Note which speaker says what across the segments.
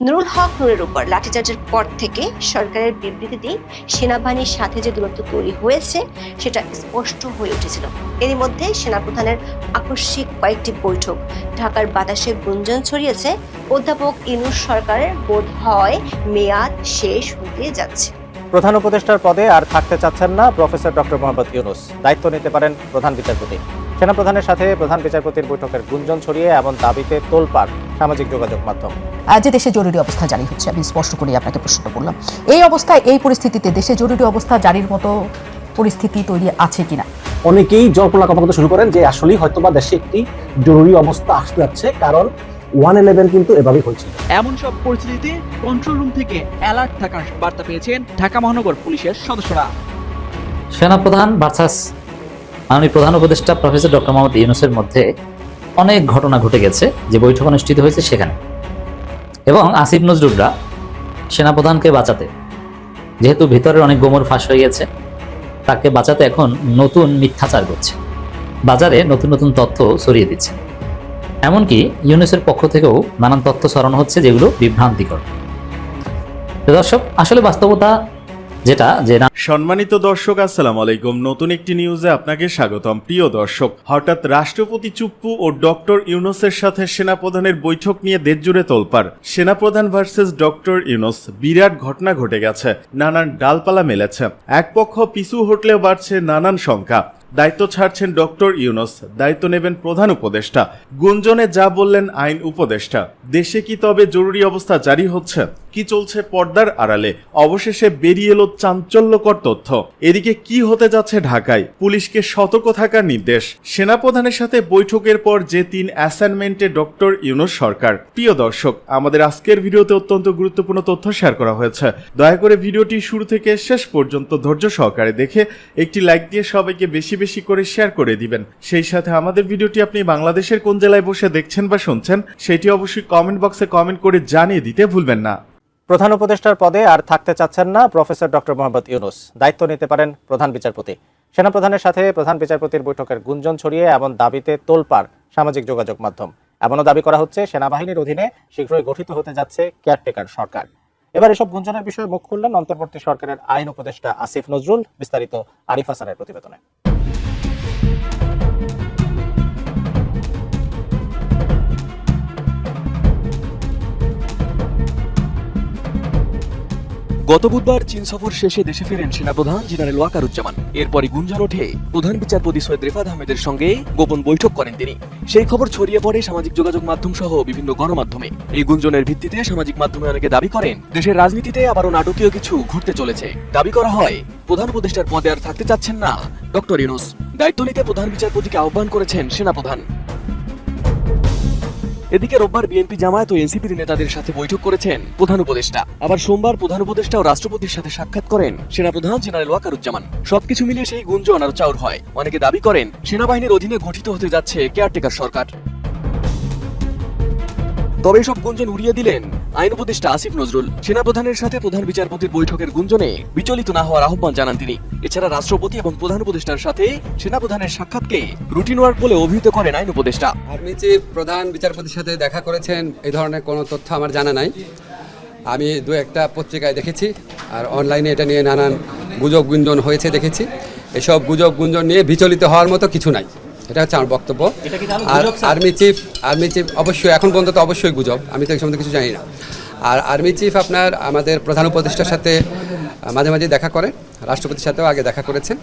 Speaker 1: নুরুল হক নুরের উপর লাঠিচার্জের পর থেকে সরকারের বিবৃতিতে সেনাবাহিনীর সাথে যে দূরত্ব তৈরি হয়েছে, সেটা স্পষ্ট হয়ে উঠেছিল। এরই মধ্যে সেনাপ্রধানের আকস্মিক কয়েকটি বৈঠক। ঢাকার বাতাসে গুঞ্জন ছড়িয়েছে। অধ্যাপক ইনুস সরকারের বোধ হয় মেয়াদ শেষ হতে যাচ্ছে।
Speaker 2: প্রধান উপদেষ্টার পদে আর থাকতে চাচ্ছেন না প্রফেসর ডক্টর মোহাম্মদ ইউনুস। দায়িত্ব নিতে পারেন প্রধান বিচারপতি। সেনাপ্রধানের সাথে প্রধান বিচারপতির বৈঠকের গুঞ্জন ছড়িয়ে এমন দাবিতে তোলপাড় সামাজিক যোগাযোগ মাধ্যম।
Speaker 3: আজ যে দেশে জরুরি অবস্থা জারি হচ্ছে আমি স্পষ্ট করেই আপনাকে প্রশ্নটা করলাম এই অবস্থায় এই পরিস্থিতিতে দেশে জরুরি অবস্থা জারির মতো পরিস্থিতি তৈরি আছে কিনা?
Speaker 4: অনেকেই জল্পনা কল্পনা শুরু করেন যে আসলেই হয়তোবা দেশে একটি জরুরি অবস্থা আসতে যাচ্ছে কারণ ওয়ান ইলেভেন কিন্তু এভাবেই হয়েছিল।
Speaker 5: এমন সব পরিস্থিতিতে কন্ট্রোল রুম থেকে অ্যালার্ট থাকার বার্তা পেয়েছেন ঢাকা মহানগর পুলিশের সদস্যরা।
Speaker 6: সেনাপ্রধান ভার্সাস মাননীয় প্রধান উপদেষ্টা প্রফেসর ডক্টর মোহাম্মদ ইউনুসের মধ্যে অনেক ঘটনা ঘটে গেছে, যে বৈঠক অনুষ্ঠিত হয়েছে সেখানে। এবং আসিফ নজরুলরা সেনাপ্রধানকে বাঁচাতে, যেহেতু ভিতরের অনেক গোমর ফাঁস হয়ে গেছে, তাকে বাঁচাতে এখন নতুন মিথ্যাচার করছে, বাজারে নতুন নতুন তথ্য ছড়িয়ে দিচ্ছে। এমনকি ইউনুসের পক্ষ থেকেও নানান তথ্য ছড়ানো হচ্ছে যেগুলো বিভ্রান্তিকর। দর্শক, আসলে বাস্তবতা যেটা যে
Speaker 7: সম্মানিত দর্শক, আসসালাম আলাইকুম। নতুন একটি নিউজে আপনাকে স্বাগতম। প্রিয় দর্শক, হঠাৎ রাষ্ট্রপতি চুপ্পু ও ডক্টর ইউনুসের সাথে সেনাপ্রধানের বৈঠক নিয়ে দেশজুড়ে তোলপার সেনাপ্রধান ভার্সেস ডক্টর ইউনুস, বিরাট ঘটনা ঘটে গেছে। নানান ডালপালা মেলেছে। এক পক্ষ পিছু হটলেও বাড়ছে নানান সংখ্যা দায়িত্ব ছাড়ছেন ডক্টর ইউনুস। দায়িত্ব নেবেন প্রধান উপদেষ্টা। গুঞ্জনে যা বললেন আইন উপদেষ্টা। দেশে কি তবে জরুরি অবস্থা জারি হচ্ছে? কি চলছে পর্দার আড়ালে? অবশেষে বেরিয়ে এলো চাঞ্চল্যকর তথ্য। এদিকে কি হতে যাচ্ছে ঢাকায়? পুলিশকে সতর্ক থাকার নির্দেশ। সেনাপ্রধানের সাথে বৈঠকের পর যে তিন অ্যাসাইনমেন্টে ডক্টর ইউনুস সরকার। প্রিয় দর্শক, আমাদের আজকের ভিডিওতে অত্যন্ত গুরুত্বপূর্ণ তথ্য শেয়ার করা হয়েছে। দয়া করে ভিডিওটি শুরু থেকে শেষ পর্যন্ত ধৈর্য সহকারে দেখে একটি লাইক দিয়ে সবাইকে বেশি বেশি করে শেয়ার করে দিবেন। সেই সাথে আমাদের ভিডিওটি আপনি বাংলাদেশের কোন জেলায় বসে দেখছেন বা শুনছেন, সেটি অবশ্যই কমেন্ট বক্সে কমেন্ট করে জানিয়ে দিতে ভুলবেন না।
Speaker 2: প্রধান উপদেষ্টার পদে আর থাকতে চাচ্ছেন না প্রফেসর ডক্টর মোহাম্মদ ইউনুস। দায়িত্ব নিতে পারেন প্রধান বিচারপতি। সেনাপ্রধানের সাথে প্রধান বিচারপতির বৈঠকের গুঞ্জন ছড়িয়ে এমন দাবিতে তোলপাড় সামাজিক যোগাযোগ মাধ্যম। এমনও দাবি করা হচ্ছে, সেনাবাহিনীর অধীনে শীঘ্রই গঠিত হতে যাচ্ছে কেয়ারটেকার সরকার। এবার এসব গুঞ্জনের বিষয়ে মুখ খুললেন অন্তর্বর্তী সরকারের আইন উপদেষ্টা আসিফ নজরুল, বিস্তারিত আরিফ হাসানের প্রতিবেদনে।
Speaker 5: গত বুধবার চীন সফর শেষে দেশে ফেরেন সেনাপ্রধান জেনারেল ওয়াকারুজ্জামান। এরপরই গুঞ্জন ওঠে প্রধান বিচারপতি সৈয়দ রেফাত আহমেদের সঙ্গে গোপন বৈঠক করেন তিনি। সেই খবর ছড়িয়ে পড়ে সামাজিক যোগাযোগ মাধ্যম সহ বিভিন্ন গণমাধ্যমে। এই গুঞ্জনের ভিত্তিতে সামাজিক মাধ্যমে অনেকে দাবি করেন, দেশের রাজনীতিতে আবারও নাটকীয় কিছু ঘটতে চলেছে। দাবি করা হয়, প্রধান উপদেষ্টার পদে আর থাকতে চাচ্ছেন না, ডক্টর ইউনুস। দায়িত্ব নিতে প্রধান বিচারপতিকে আহ্বান করেছেন সেনাপ্রধান। এদিকে রোববার বিএনপি জামায়াত ও এনসিপির নেতাদের সাথে বৈঠক করেছেন প্রধান উপদেষ্টা। আবার সোমবার প্রধান উপদেষ্টা ও রাষ্ট্রপতির সাথে সাক্ষাৎ করেন সেনাপ্রধান জেনারেল ওয়াকারুজ্জামান। সবকিছু মিলিয়ে সেই গুঞ্জন আরও চাউর হয়। অনেকে দাবি করেন, সেনাবাহিনীর অধীনে গঠিত হতে যাচ্ছে কেয়ারটেকার সরকার। তবে সব গুঞ্জন উড়িয়ে দিলেন আইন উপদেষ্টা আসিফ নজরুল। সেনাপ্রধানের সাথে প্রধান বিচারপতির বৈঠকের গুঞ্জনে বিচলিত না হওয়ার আহ্বান জানান তিনি। এছাড়া রাষ্ট্রপতি এবং প্রধান উপদেষ্টার সাথে সেনাপ্রধানের সাক্ষাৎকে রুটিন ওয়ার্ক বলে অভিহিত করেন আইন উপদেষ্টা।
Speaker 8: আর্মি চিফ, প্রধান বিচারপতির সাথে দেখা করেছেন, এই ধরনের কোনো তথ্য আমার জানা নাই। আমি দু একটা পত্রিকায় দেখেছি আর অনলাইনে এটা নিয়ে নানান গুজব গুঞ্জন হয়েছে দেখেছি। এসব গুজব গুঞ্জন নিয়ে বিচলিত হওয়ার মতো কিছু নাই। এটা হচ্ছে আমার বক্তব্য। আর আর্মি চিফ আর্মি চিফ অবশ্যই এখন পর্যন্ত তো অবশ্যই গুজব। আমি তো এই সম্বন্ধে কিছু জানি না। আর আর্মি চিফ আপনার আমাদের প্রধান উপদেষ্টার সাথে মাঝে মাঝে দেখা করেন। রাষ্ট্রপতির সাথেও আগে দেখা করেছেন।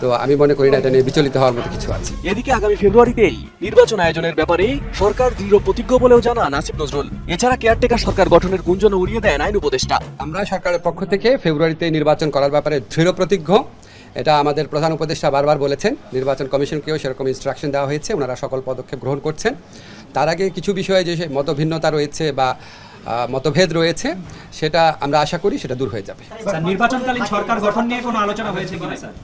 Speaker 8: তো আমি মনে করি না এটা নিয়ে বিচলিত হওয়ার মতো কিছু আছে।
Speaker 5: এদিকে আগামী ফেব্রুয়ারিতেই নির্বাচন আয়োজনের ব্যাপারে সরকার দৃঢ় প্রতিজ্ঞ বলেও জানান আসিফ নজরুল। এছাড়া কেয়ারটেকার সরকার গঠনের গুঞ্জন উড়িয়ে দেন আইন উপদেষ্টা।
Speaker 8: আমরা সরকারের পক্ষ থেকে ফেব্রুয়ারিতে নির্বাচন করার ব্যাপারে দৃঢ় প্রতিজ্ঞ। এটা আমাদের প্রধান উপদেষ্টা বারবার বলেছেন, নির্বাচন কমিশনকেও সেরকম ইনস্ট্রাকশন দেওয়া হয়েছে, ওনারা সকল পদক্ষেপ গ্রহণ করছেন। তার আগে কিছু বিষয়ে যে মতভিন্নতা রয়েছে বা মতভেদ রয়েছে, সেটা আমরা আশা করি সেটা দূর হয়ে যাবে।
Speaker 9: নির্বাচনকালীন সরকার গঠন নিয়ে কোনো আলোচনা হয়েছে কিনা, স্যার?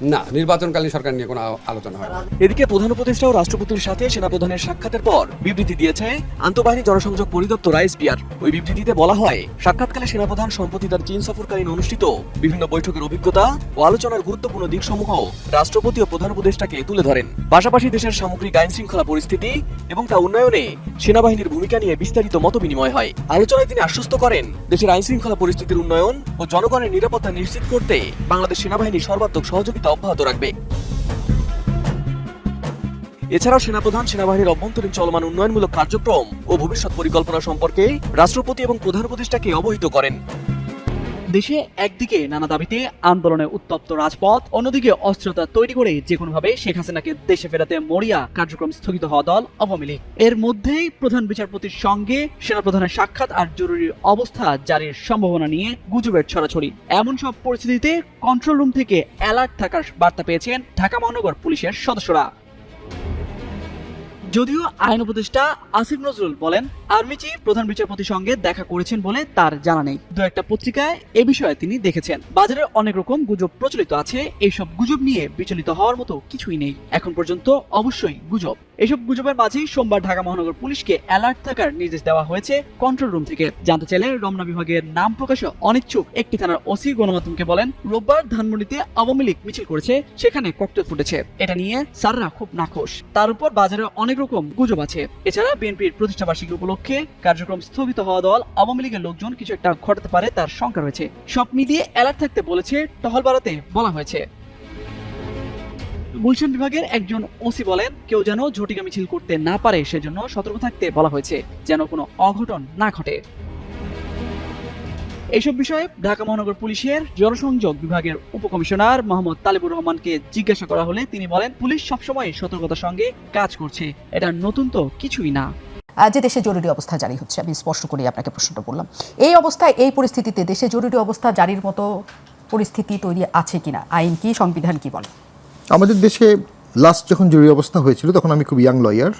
Speaker 8: না, নির্বাচনকালীন সরকার নিয়ে কোনো আলোচনা হয়
Speaker 5: এদিকে প্রধান উপদেষ্টা ও রাষ্ট্রপতির সাথে সেনাপ্রধানের সাক্ষাতের পর বিবৃতি দিয়েছে আন্তঃবাহিনী জনসংযোগ পরিদপ্তর আইএসপিআর ওই বিবৃতিতে বলা হয়, সাক্ষাৎকালে সেনাপ্রধান সম্প্রতি তার চীন সফরকালীন অনুষ্ঠিত বিভিন্ন বৈঠকের অভিজ্ঞতা ও আলোচনার গুরুত্বপূর্ণ দিকসমূহ রাষ্ট্রপতি ও প্রধান উপদেষ্টাকে তুলে ধরেন। পাশাপাশি দেশের সামগ্রিক আইন শৃঙ্খলা পরিস্থিতি এবং তা উন্নয়নে সেনাবাহিনীর ভূমিকা নিয়ে বিস্তারিত মত বিনিময় হয়। আলোচনায় তিনি আশ্বস্ত করেন, দেশের আইন শৃঙ্খলা পরিস্থিতির উন্নয়ন ও জনগণের নিরাপত্তা নিশ্চিত করতে বাংলাদেশ সেনাবাহিনী সর্বাত্মক সহযোগিতা অব্যাহত রাখবে। এছাড়াও সেনাপ্রধান, সেনাবাহিনীর অভ্যন্তরীণ চলমান উন্নয়নমূলক কার্যক্রম ও ভবিষ্যৎ পরিকল্পনা সম্পর্কে রাষ্ট্রপতি এবং প্রধান উপদেষ্টাকে অবহিত করেন।
Speaker 9: দেশে একদিকে নানা দাবিতে আন্দোলনে উত্তপ্ত রাজপথ, অন্যদিকে অস্থিরতা তৈরি করে যে কোনোভাবে শেখ হাসিনাকে দেশে ফেরাতে মরিয়া কার্যক্রম স্থগিত হওয়া দল আওয়ামী লীগ। এর মধ্যেই প্রধান বিচারপতির সঙ্গে সেনাপ্রধানের সাক্ষাৎ আর জরুরি অবস্থা জারির সম্ভাবনা নিয়ে গুজবের ছড়াছড়ি। এমন সব পরিস্থিতিতে কন্ট্রোল রুম থেকে অ্যালার্ট থাকার বার্তা পেয়েছেন ঢাকা মহানগর পুলিশের সদস্যরা। যদিও আইন উপদেষ্টা আসিফ নজরুল বলেন, আর্মি চিফ, প্রধান বিচারপতির সঙ্গে দেখা করেছেন বলে তার জানা নেই। দু একটা পত্রিকায় এ বিষয়ে তিনি দেখেছেন। বাজারে অনেক রকম গুজব প্রচলিত আছে। এইসব গুজব নিয়ে বিচলিত হওয়ার মতো কিছুই নেই। এখন পর্যন্ত অবশ্যই গুজব। এসব গুজবের মাঝেই সোমবার ঢাকা মহানগর পুলিশকে অ্যালার্ট থাকার নির্দেশ দেওয়া হয়েছে কন্ট্রোল রুম থেকে। জানতে চাইলে রমনা বিভাগের নাম প্রকাশে অনিচ্ছুক, একটি থানার ওসি গণমাধ্যমকে বলেন, রোববার ধানমন্ডিতে আওয়ামী লীগ মিছিল করেছে, সেখানে ককটেল ফুটেছে। এটা নিয়ে স্যাররা খুব নাখোশ। তার উপর বাজারে অনেক রকম গুজব আছে। এছাড়া বিএনপির প্রতিষ্ঠাবার্ষিকী উপলক্ষে কার্যক্রম স্থগিত হওয়া দল, আওয়ামী লীগের লোকজন কিছু একটা ঘটাতে পারে তার শঙ্কা রয়েছে। সব মিলিয়ে অ্যালার্ট থাকতে বলেছে, টহল বাড়াতে বলা হয়েছে। গুলশান বিভাগের একজন ওসি বলেন, কেউ যেন ঝটিকা মিছিল করতে না পারে, সেজন্য সতর্ক থাকতে বলা হয়েছে, যেন কোনো অঘটন না ঘটে। এইসব বিষয়ে ঢাকা মহানগর পুলিশের জনসংযোগ বিভাগের উপকমিশনার মোহাম্মদ তালিবুর রহমানকে জিজ্ঞাসা করা হলে তিনি বলেন, পুলিশ সবসময় সতর্কতার সঙ্গে কাজ করছে, এটা নতুন তো কিছুই না।
Speaker 3: যে দেশে জরুরি অবস্থা জারি হচ্ছে, আমি স্পষ্ট করে আপনাকে প্রশ্নটা বললাম। এই অবস্থায়, এই পরিস্থিতিতে দেশে জরুরি অবস্থা জারির মতো পরিস্থিতি তৈরি আছে কিনা? আইন কি, সংবিধান কি বলে?
Speaker 10: আমাদের দেশে লাস্ট যখন জরুরি অবস্থা হয়েছিল, তখন আমি খুব ইয়াং লয়ার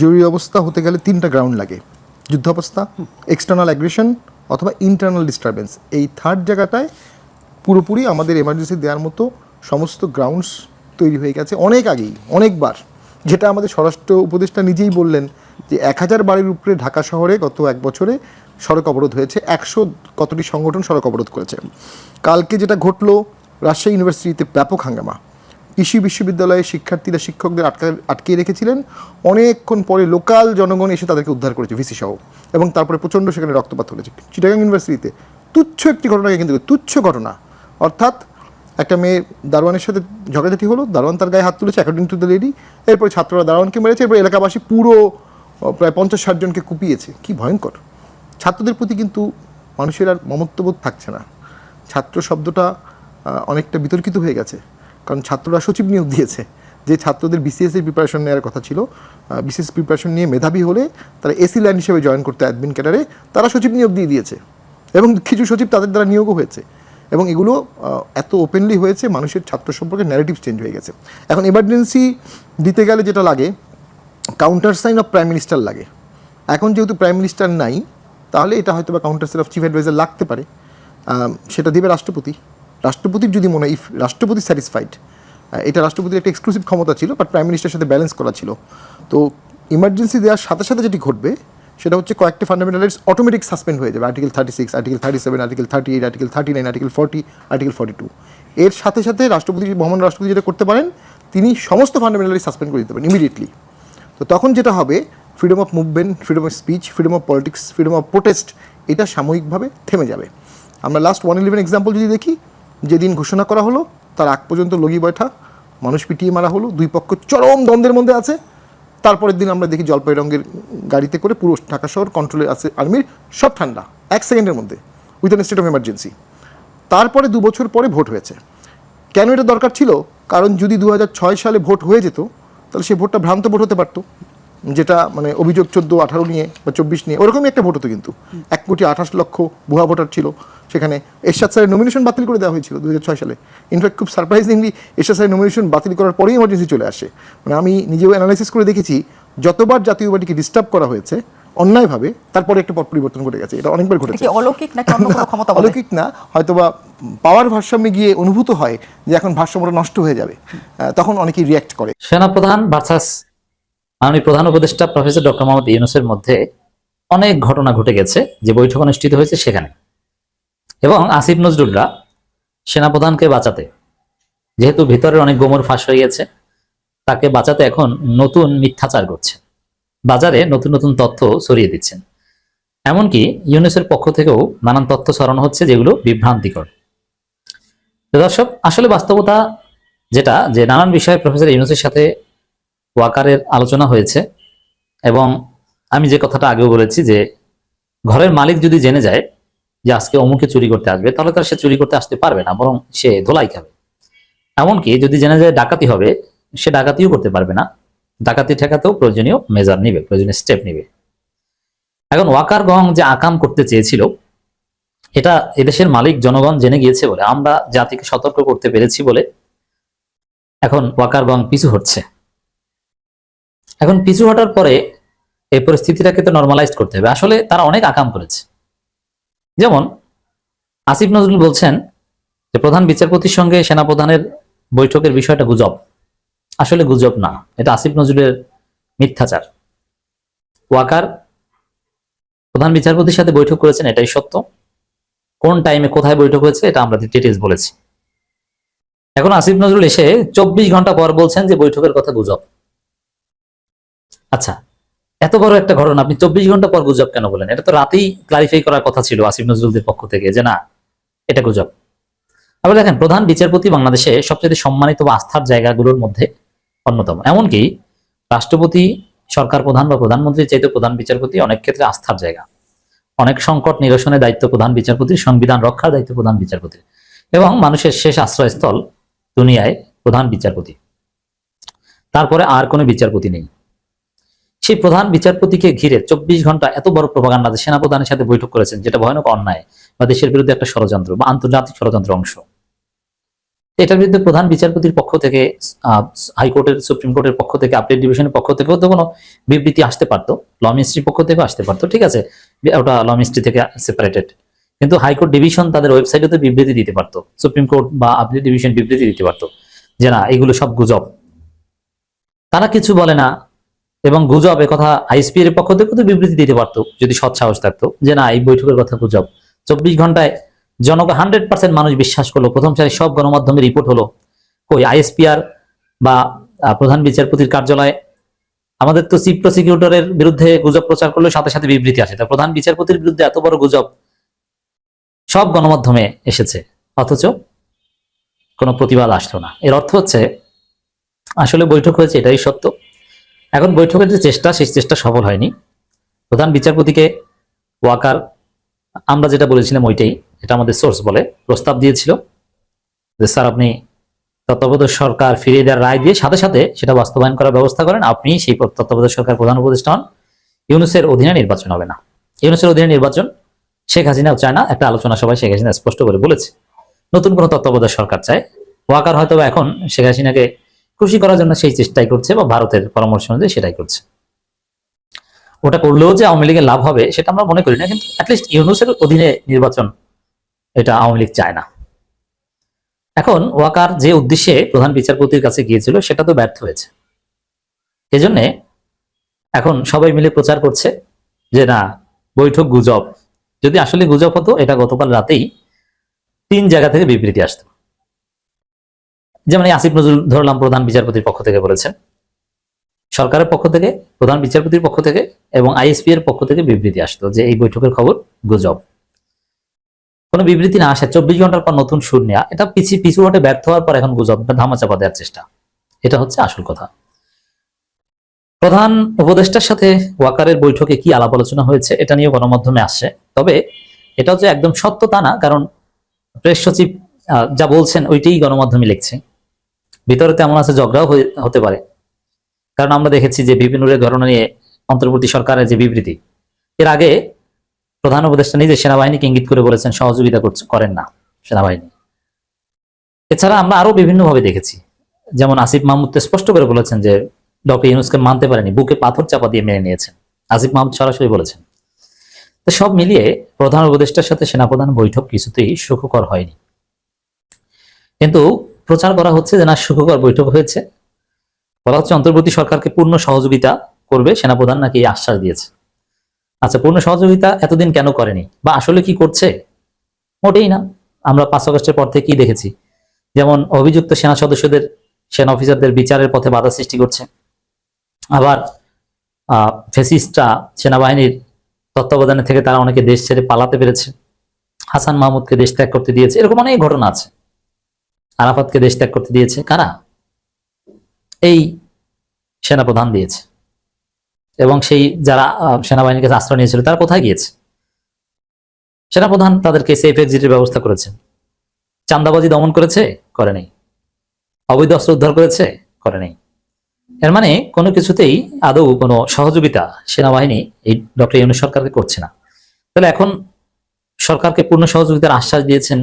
Speaker 10: জরুরি অবস্থা হতে গেলে তিনটা গ্রাউন্ড লাগে। যুদ্ধ অবস্থা এক্সটার্নাল অ্যাগ্রেশন অথবা ইন্টারনাল ডিস্টারবেন্স এই থার্ড জায়গাটায় পুরোপুরি আমাদের এমার্জেন্সি দেওয়ার মতো সমস্ত গ্রাউন্ডস তৈরি হয়ে গেছে অনেক আগেই, অনেকবার। যেটা আমাদের স্বরাষ্ট্র উপদেষ্টা নিজেই বললেন যে এক হাজার বাড়ির উপরে ঢাকা শহরে গত এক বছরে সড়ক অবরোধ হয়েছে, একশো কতটি সংগঠন সড়ক অবরোধ করেছে। কালকে যেটা ঘটলো, রাজশাহী ইউনিভার্সিটিতে ব্যাপক হাঙ্গামা। কৃষি বিশ্ববিদ্যালয়ে শিক্ষার্থীরা, শিক্ষকদের আটকা আটকে রেখেছিলেন। অনেকক্ষণ পরে লোকাল জনগণ এসে তাদেরকে উদ্ধার করেছে ভিসি সহ এবং তারপরে প্রচণ্ড সেখানে রক্তপাত হয়েছে চিটাগাং ইউনিভার্সিটিতে তুচ্ছ একটি ঘটনাকে কিন্তু তুচ্ছ ঘটনা। অর্থাৎ একটা মেয়ে দারোয়ানের সাথে ঝগড়াঝাটি হলো, দারোয়ান তার গায়ে হাত তুলেছে অ্যাকর্ডিং টু দ্য লেডি এরপরে ছাত্ররা দারোয়ানকে মেরেছে, এরপর এলাকাবাসী পুরো প্রায় পঞ্চাশ ষাট জনকে কুপিয়েছে। কি ভয়ঙ্কর। ছাত্রদের প্রতি কিন্তু মানুষের আর মমত্ববোধ থাকছে না। ছাত্র শব্দটা অনেকটা বিতর্কিত হয়ে গেছে। কারণ ছাত্ররা সচিব নিয়োগ দিয়েছে। যে ছাত্রদের বিসিএস এর প্রিপারেশন নেওয়ার কথা ছিল বিসিএস প্রিপারেশন নিয়ে মেধাবী হলে তারা এসি লাইন হিসেবে জয়েন করতে অ্যাডমিন ক্যাডারে তারা সচিব নিয়োগ দিয়ে দিয়েছে। এবং কিছু সচিব তাদের দ্বারা নিয়োগও হয়েছে। এবং এগুলো এত ওপেনলি হয়েছে, মানুষের ছাত্র সম্পর্কে ন্যারেটিভ চেঞ্জ হয়ে গেছে। এখন এমার্জেন্সি দিতে গেলে যেটা লাগে counter sign of prime minister লাগে। এখন যেহেতু প্রাইম মিনিস্টার নাই, তাহলে এটা হয়তো বা counter sign of chief adviser লাগতে পারে। সেটা দেবে রাষ্ট্রপতি। রাষ্ট্রপতির যদি মনে ইফ রাষ্ট্রপতি স্যাটিসফাইড এটা রাষ্ট্রপতির একটা এক্সক্লুসিভ ক্ষমতা ছিল বাট প্রাইম মিনিস্টারের সাথে ব্যালেন্স করা ছিল। তো ইমার্জেন্সি দেওয়ার সাথে সাথে যেটি ঘটবে, সেটা হচ্ছে কয়েকটি ফান্ডামেন্টাল রাইটস অটোমেটিক সাসপেন্ড হয়ে যাবে। Article thirty six article thirty seven article thirty eight article thirty nine article forty article forty two এর সাথে সাথে রাষ্ট্রপতি মহামান্য রাষ্ট্রপতি যেটা করতে পারেন, তিনি সমস্ত ফান্ডামেন্টাল রাইটস সাসপেন্ড করে দিতে পারেন ইমিডিয়েটলি তো তখন যেটা হবে freedom of movement freedom of speech freedom of politics freedom of protest এটা সাময়িকভাবে থেমে যাবে। আমরা লাস্ট ওয়ান ইলেভেন এক্সাম্পল যদি দেখি যেদিন ঘোষণা করা হলো, তার আগ পর্যন্ত লগি বৈঠা মানুষ পিটিয়ে মারা হলো, দুই পক্ষ চরম দ্বন্দ্বের মধ্যে আছে। তারপরের দিন আমরা দেখি জলপাই রঙের গাড়িতে করে পুরো ঢাকা শহর কন্ট্রোলে আছে আর্মির, সব ঠান্ডা, এক সেকেন্ডের মধ্যে with an state of emergency তারপরে দু বছর পরে ভোট হয়েছে। কেন এটা দরকার ছিল? কারণ যদি দু হাজার ছয় সালে ভোট হয়ে যেত, তাহলে সেই ভোটটা ভ্রান্ত ভোট হতে পারতো। যেটা মানে অভিযোগ চোদ্দ, আঠারো নিয়ে বা চব্বিশ নিয়ে, ওরকমই একটা ভোট হতো কিন্তু। এক কোটি আঠাশ লক্ষ ভুয়া ভোটার ছিল। সেখানে এরশাদ স্যারের নমিনেশন বাতিল করে দেওয়া হয়েছিল দু সালে। ইনফ্যাক্ট খুব সারপ্রাইজিংলি এরশাদ স্যারের নমিনেশন বাতিল করার পরেই ইমার্জেন্সি চলে আসে। মানে আমি নিজেও অ্যানালাইসিস করে দেখেছি যতবার জাতীয় পার্টিকে ডিস্টার্ব করা হয়েছে অন্যায়ভাবে তারপরে একটা পট পরিবর্তন ঘটে গেছে এটা অনেকবার ঘটেছে।
Speaker 3: অলৌকিক নাকি অন্য কোনো ক্ষমতা
Speaker 10: অলৌকিক না হয়তোবা পাওয়ার ভারসাম্যে গিয়ে অনুভূত হয় যে এখন ভারসাম্যটা নষ্ট হয়ে যাবে। আহ, তখন অনেকেই রিয়াক্ট করে।
Speaker 6: সেনাপ্রধান ভার্সাস মাননীয় প্রধান উপদেষ্টা প্রফেসর ডক্টর মোহাম্মদ ইউনুসের মধ্যে অনেক ঘটনা ঘটে গেছে যে বৈঠক অনুষ্ঠিত হয়েছে সেখানে। এবং আসিফ নজরুলরা সেনাপ্রধানকে বাঁচাতে, যেহেতু ভিতরের অনেক গোমর ফাঁস হয়ে গেছে, তাকে বাঁচাতে এখন নতুন মিথ্যাচার করছে, বাজারে নতুন নতুন তথ্য ছড়িয়ে দিচ্ছেন। এমনকি ইউনুসের পক্ষ থেকেও নানান তথ্য ছড়ানো হচ্ছে যেগুলো বিভ্রান্তিকর। দর্শক, আসলে বাস্তবতা যেটা, যে নানান বিষয়ে প্রফেসর ইউনুসের সাথে ওয়াকারের আলোচনা হয়েছে, এবং আমি যে কথাটা আগেও বলেছি যে ঘরের মালিক যদি জেনে যায় যে আজকে অমুকে চুরি করতে আসবে, তাহলে তার সে চুরি করতে আসতে পারবে না, বরং সে ধোলাই খাবে। এমনকি যদি জেনে যায় ডাকাতি হবে, সে ডাকাতিও করতে পারবে না। ডাকাতি ঠেকাতেও প্রয়োজনীয় মেজার নিবে, প্রয়োজনীয় স্টেপ নিবে। এখন ওয়াকার গং যে আকাম করতে চেয়েছিল, এটা এদেশের মালিক জনগণ জেনে গিয়েছে বলে, আমরা জাতিকে সতর্ক করতে পেরেছি বলে এখন ওয়াকার গং পিছু হচ্ছে এখন পিছু হটার পরে এই পরিস্থিতিটাকে তো নর্মালাইজ করতে হবে। আসলে তারা অনেক আকাম করেছে। যেমন আসিফ নজরুল বলছেন যে প্রধান বিচারপতির সঙ্গে সেনাপ্রধানের বৈঠকের বিষয়টা গুজব। আসলে গুজব না, এটা আসিফ নজরুলের মিথ্যাচার। ওয়াকার প্রধান বিচারপতির সাথে বৈঠক করেছেন, এটাই সত্য। কোন টাইমে কোথায় বৈঠক হয়েছে, এটা আমরা ডিটেলস বলেছি। এখন আসিফ নজরুল এসে চব্বিশ ঘণ্টা পর বলছেন যে বৈঠকের কথা গুজব। আচ্ছা এত বড় একটা ঘটনা, আপনি চব্বিশ ঘণ্টা পর গুজব কেন বলেন? এটা তো রাতেই ক্লারিফাই করার কথা ছিল আসিফ নজরুলদের পক্ষ থেকে যে না, এটা গুজব। আবার দেখেন, প্রধান বিচারপতি বাংলাদেশে সবচেয়ে সম্মানিত বা আস্থার জায়গাগুলোর মধ্যে অন্যতম। এমনকি রাষ্ট্রপতি, সরকার প্রধান বা প্রধানমন্ত্রীর চাইতে প্রধান বিচারপতি অনেক ক্ষেত্রে আস্থার জায়গা। অনেক সংকট নিরসনের দায়িত্ব প্রধান বিচারপতির, সংবিধান রক্ষার দায়িত্ব প্রধান বিচারপতির। এবং মানুষের শেষ আশ্রয়স্থল দুনিয়ায় প্রধান বিচারপতি। তারপরে আর কোনো বিচারপতি নেই। সেই প্রধান বিচারপতিকে ঘিরে চব্বিশ ঘণ্টা এত বড় প্রভাগান্ডা যে সেনাপ্রধানের সাথে বৈঠক করেছেন, যেটা ভয়ানক অন্যায় বা দেশের বিরুদ্ধে একটা ষড়যন্ত্র বা আন্তর্জাতিক ষড়যন্ত্র অংশ। এটার বিরুদ্ধে প্রধান বিচারপতির পক্ষ থেকে হাইকোর্টের, সুপ্রিম কোর্টের পক্ষ থেকে আপিল ডিভিশনের পক্ষ থেকেও তো কোনো বিবৃতি আসতে পারতো ল মিনিস্ট্রির পক্ষ থেকেও আসতে পারতো, ঠিক আছে? ওটা ল মিনিস্ট্রি থেকে সেপারেটেড কিন্তু হাইকোর্ট ডিভিশন তাদের ওয়েবসাইটে তো বিবৃতি দিতে পারতো, সুপ্রিম কোর্ট বা আপিল ডিভিশন বিবৃতি দিতে পারতো যে না, এগুলো সব গুজব। তারা কিছু বলে না এবং গুজব কথা আইএসপি এর পক্ষ থেকে তো বিবৃতি দিতে পারতো, যদি সৎ সাহস থাকতো। যে না, এই বৈঠকের কথা গুজব। চব্বিশ ঘন্টায় জনগণ হান্ড্রেড পার্সেন্ট মানুষ বিশ্বাস করল। প্রথম সারি সব গণমাধ্যমে রিপোর্ট হলো, কই আইএসপিআর বা প্রধান বিচারপতির কার্যালয়ে। আমাদের তো চিফ প্রসিকিউটরের বিরুদ্ধে গুজব প্রচার করলে সাথে সাথে বিবৃতি আসে। তা প্রধান বিচারপতির বিরুদ্ধে এত বড় গুজব সব গণমাধ্যমে এসেছে। অথচ কোনো প্রতিবাদ আসলো না। এর অর্থ হচ্ছে, আসলে বৈঠক হয়েছে, এটাই সত্য। এখন বৈঠকের যে চেষ্টা, সেই চেষ্টা সফল হয়নি। প্রধান বিচারপতিকে ওয়াকার, আমরা যেটা বলেছিলাম ওইটাই, এটা আমাদের সোর্স বলে, প্রস্তাব দিয়েছিল যে, স্যার, আপনি তত্ত্বাবধায়ক সরকার ফিরিয়ে দেওয়ার রায় দিয়ে সাথে সাথে সেটা বাস্তবায়ন করার ব্যবস্থা করেন। আপনি সেই তত্ত্বাবধায়ক সরকার প্রধান উপদেষ্টা হন। ইউনুসের অধীনে নির্বাচন হবে না। ইউনুসের অধীনে নির্বাচন, শেখ হাসিনাও চায় না একটা আলোচনা সভায় শেখ হাসিনা স্পষ্ট করে বলেছে, নতুন কোনো তত্ত্বাবধায়ক সরকার চায় ওয়াকার হয়তো এখন শেখ হাসিনাকে খুশি করার জন্য সেই চেষ্টাই করছে বা ভারতের পরামর্শ অনুযায়ী সেটাই করছে। ওটা করলেও যে আওয়ামী লীগের লাভ হবে সেটা আমরা মনে করি না, কিন্তু অ্যাটলিস্ট ইউনুসের অধীনে নির্বাচন এটা আওয়ামী লীগ চায় না। এখন ওয়াকার যে উদ্দেশ্যে প্রধান বিচারপতির কাছে গিয়েছিল সেটা তো ব্যর্থ হয়েছে। এজন্য এখন সবাই মিলে প্রচার করছে যে না, বৈঠক গুজব। যদি আসলে গুজব হতো, এটা গতকাল রাতেই তিন জায়গা থেকে বিবৃতি আসতো। যেমন আসিফ নজরুল ধরলাম প্রধান বিচারপতির পক্ষ থেকে বলেছেন। সরকারের পক্ষ থেকে, প্রধান বিচারপতির পক্ষ থেকে এবং আইএসপি এর পক্ষ থেকে বিবৃতি আসতো যে এই বৈঠকের খবর গুজব। কোনো বিবৃতি না আসে, চব্বিশ ঘণ্টার পর নতুন সুর নেওয়া এটা পিছিয়ে পিছু হটে ব্যর্থ হওয়ার পর এখন গুজব ধামাচাপা দেওয়ার চেষ্টা। এটা হচ্ছে আসল কথা। প্রধান উপদেষ্টার সাথে ওয়াকারের বৈঠকে কি আলাপ আলোচনা হয়েছে, এটা নিয়ে গণমাধ্যমে আসছে তবে এটা যে একদম সত্য তা না, কারণ প্রেস সচিব যা বলছেন, ওইটাই গণমাধ্যমে লিখছে। ভিতরে তেমন আছে, ঝগড়াও হতে পারে। কারণ আমরা দেখেছি যে বিপিনুরের ঘটনা নিয়ে অন্তর্বর্তী সরকারের যে বিবৃতি, এর আগে প্রধান উপদেষ্টা নিজে সেনাবাহিনীকে ইঙ্গিত করে বলেছেন, সহযোগিতা করেন না সেনাবাহিনী। এছাড়া আমরা আরও বিভিন্নভাবে দেখেছি, যেমন আসিফ মাহমুদ স্পষ্ট করে বলেছেন যে ডক্টর ইউনুসকে মানতে পারেনি, বুকে পাথর চাপা দিয়ে মেনে নিয়েছেন। আসিফ মাহমুদ সরাসরি বলেছেন। তো সব মিলিয়ে প্রধান উপদেষ্টার সাথে সেনাপ্রধান বৈঠক কিছুতেই সুখকর হয়নি। কিন্তু প্রচার করা হচ্ছে যে না সুখকর বৈঠক হয়েছে। বলা হচ্ছে অন্তর্বর্তী সরকারকে পূর্ণ সহযোগিতা করবে সেনাপ্রধান নাকি এই আশ্বাস দিয়েছে। আচ্ছা পূর্ণ সহযোগিতা এতদিন কেন করেনি? বা আসলে কি করছে? মোটেই না। আমরা পাঁচ আগস্টের পর থেকে কি দেখেছি। যেমন অভিযুক্ত সেনা সদস্যদের, সেনা অফিসারদের বিচারের পথে বাধা সৃষ্টি করছে। আবার ফেসিস্টরা, সেনাবাহিনীর তত্ত্বাবধানে থেকে তারা অনেকে দেশ ছেড়ে পালাতে পেরেছে। হাসান মাহমুদকে দেশ ত্যাগ করতে দিয়েছে। এরকম অনেক ঘটনা আছে। আরাফাতকে দেশ ত্যাগ করতে দিয়েছে কারা? এই সেনাপ্রধান দিয়েছে। এবং সেই যারা সেনাবাহিনীর কাছে আশ্রয় নিয়েছিল, তারা কোথায় গিয়েছে? সেনাপ্রধান তাদেরকে সেফ এক্সিটের ব্যবস্থা করেছেন চান্দাবাজি দমন করেছে? করে নেই। অবৈধ অস্ত্র উদ্ধার করেছে? করে নেই। এর মানে কোনো কিছুতেই আদৌ কোনো সহযোগিতা সেনাবাহিনী এই ডক্টর ইউনুস সরকারকে করছে না। তাহলে এখন সরকারকে পূর্ণ সহযোগিতার আশ্বাস দিয়েছেন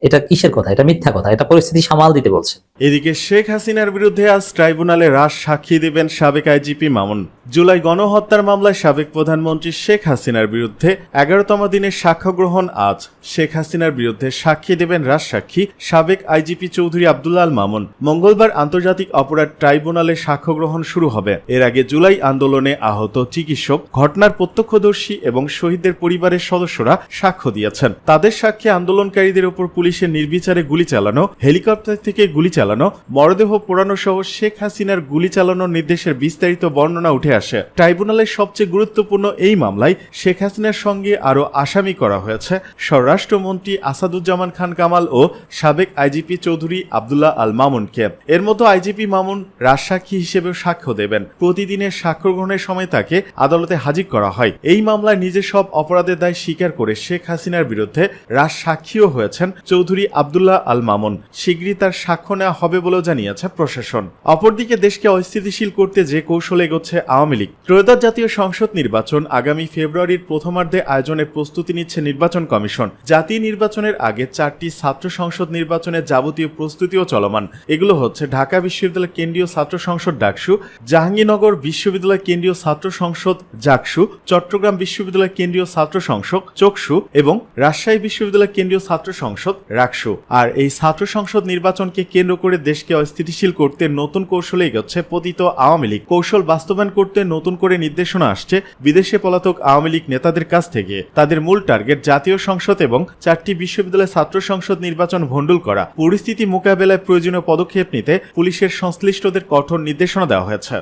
Speaker 6: এটা কিসের কথা? এটা মিথ্যা কথা। এটা পরিস্থিতি সামাল দিতে বলছে।
Speaker 7: এদিকে শেখ হাসিনার বিরুদ্ধে আজ ট্রাইব্যুনালে রাজ সাক্ষী দেবেন সাবেক আইজিপি মামুন। জুলাই গণহত্যার মামলায় সাবেক প্রধানমন্ত্রী শেখ হাসিনার বিরুদ্ধে এগারোতম দিনের সাক্ষ্য গ্রহণ আজ। শেখ হাসিনার বিরুদ্ধে সাক্ষী দেবেন রাজ সাক্ষী সাবেক আইজিপি চৌধুরী আল মামুন। মঙ্গলবার আন্তর্জাতিক অপরাধ ট্রাইব্যুনালে সাক্ষ্য গ্রহণ শুরু হবে। এর আগে জুলাই আন্দোলনে আহত চিকিৎসক, ঘটনার প্রত্যক্ষদর্শী এবং শহীদদের পরিবারের সদস্যরা সাক্ষ্য দিয়েছেন। তাদের সাক্ষী আন্দোলনকারীদের উপর পুলিশের নির্বিচারে গুলি চালানো, হেলিকপ্টার থেকে গুলি চালানো মরদেহ পোড়ানো সহ শেখ হাসিনার গুলি চালানোর নির্দেশের বিস্তারিত বর্ণনা উঠে আসে। ট্রাইব্যুনালের সবচেয়ে গুরুত্বপূর্ণ এই মামলায় শেখ হাসিনার সঙ্গে আরও আসামি করা হয়েছে। স্বরাষ্ট্রমন্ত্রী আসাদুজ্জামান খান কামাল ও সাবেক আইজিপি চৌধুরী আবদুল্লাহ আল মামুনকে। এর মতো আইজিপি মামুন রাজসাক্ষী হিসেবে সাক্ষ্য দেবেন। প্রতিদিনের সাক্ষ্য গ্রহণের সময় তাকে আদালতে হাজির করা হয়। এই মামলায় নিজের সব অপরাধের দায় স্বীকার করে শেখ হাসিনার বিরুদ্ধে রাজ সাক্ষীও হয়েছেন চৌধুরী আবদুল্লাহ আল মামুন। শীঘ্রই তার সাক্ষ্য নেওয়া হবে বলেও জানিয়েছে প্রশাসন। অপরদিকে দেশকে অস্থিতিশীল করতে যে কৌশলে এগোচ্ছে আওয়ামী লীগ। ত্রয়োদশ জাতীয় সংসদ নির্বাচন আগামী ফেব্রুয়ারির প্রথমার্ধে আয়োজনের প্রস্তুতি নিচ্ছে নির্বাচন কমিশন। জাতীয় নির্বাচনের আগে চারটি ছাত্র সংসদ নির্বাচনের যাবতীয় প্রস্তুতিও চলমান। এগুলো হচ্ছে ঢাকা বিশ্ববিদ্যালয় কেন্দ্রীয় ছাত্র সংসদ ডাকসু, জাহাঙ্গীরনগর বিশ্ববিদ্যালয় কেন্দ্রীয় ছাত্র সংসদ জাকসু, চট্টগ্রাম বিশ্ববিদ্যালয় কেন্দ্রীয় ছাত্র সংসদ চকসু এবং রাজশাহী বিশ্ববিদ্যালয় কেন্দ্রীয় ছাত্র সংসদ রাকসু। আর এই ছাত্র সংসদ নির্বাচনকে কেন্দ্র করে দেশকে অস্থিতিশীল করতে নতুন কৌশলে এগোচ্ছে পতিত আওয়ামী লীগ। কৌশল বাস্তবায়ন করতে নতুন করে নির্দেশনা আসছে বিদেশে পলাতক আওয়ামী লীগ নেতাদের কাছ থেকে। তাদের মূল টার্গেট জাতীয় সংসদ এবং চারটি বিশ্ববিদ্যালয় ছাত্র সংসদ নির্বাচন ভণ্ডুল করা। পরিস্থিতি মোকাবেলায় প্রয়োজনীয় পদক্ষেপ নিতে পুলিশের সংশ্লিষ্টদের কঠোর নির্দেশনা দেওয়া হয়েছে।